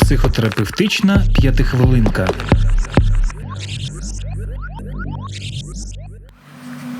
Психотерапевтична п'ятихвилинка.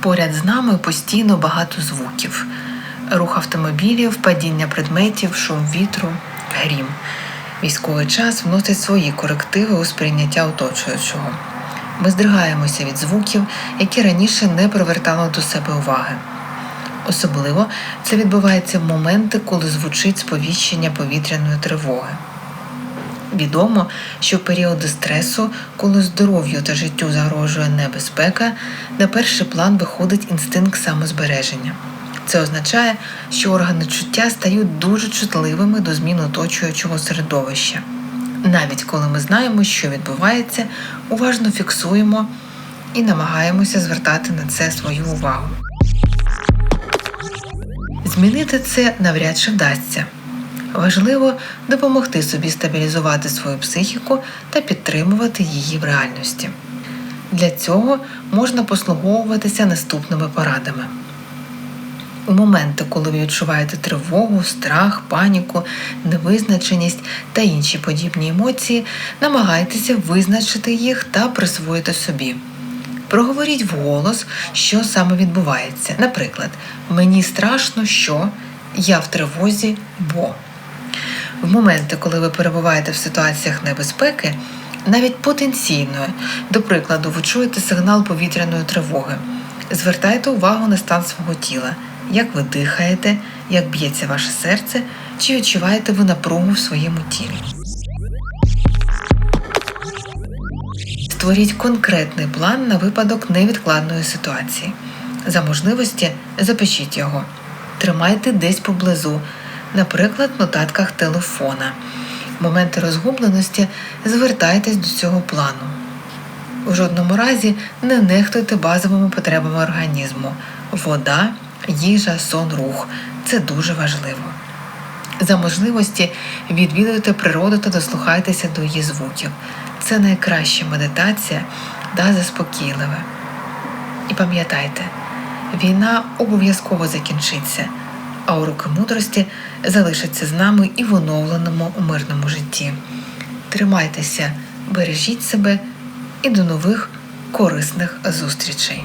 Поряд з нами постійно багато звуків: рух автомобілів, падіння предметів, шум вітру, грім. Військовий час вносить свої корективи у сприйняття оточуючого. Ми здригаємося від звуків, які раніше не привертали до себе уваги. Особливо це відбувається в моменти, коли звучить сповіщення повітряної тривоги. Відомо, що в періоди стресу, коли здоров'ю та життю загрожує небезпека, на перший план виходить інстинкт самозбереження. Це означає, що органи чуття стають дуже чутливими до змін оточуючого середовища. Навіть коли ми знаємо, що відбувається, уважно фіксуємо і намагаємося звертати на це свою увагу. Змінити це навряд чи вдасться. Важливо допомогти собі стабілізувати свою психіку та підтримувати її в реальності. Для цього можна послуговуватися наступними порадами. У моменти, коли ви відчуваєте тривогу, страх, паніку, невизначеність та інші подібні емоції, намагайтеся визначити їх та присвоїти собі. Проговоріть вголос, що саме відбувається. Наприклад, мені страшно, що я в тривозі, бо. В моменти, коли ви перебуваєте в ситуаціях небезпеки, навіть потенційної, до прикладу, ви чуєте сигнал повітряної тривоги. Звертайте увагу на стан свого тіла, як ви дихаєте, як б'ється ваше серце, чи відчуваєте ви напругу в своєму тілі. Створіть конкретний план на випадок невідкладної ситуації. За можливості запишіть його. Тримайте десь поблизу, наприклад, в нотатках телефона. В моменти розгубленості звертайтесь до цього плану. У жодному разі не нехтуйте базовими потребами організму: вода, їжа, сон, рух. Це дуже важливо. За можливості відвідуйте природу та дослухайтеся до її звуків. Це найкраща медитація та заспокійливе. І пам'ятайте, війна обов'язково закінчиться, а уроки мудрості залишаться з нами і в оновленому мирному житті. Тримайтеся, бережіть себе і до нових корисних зустрічей.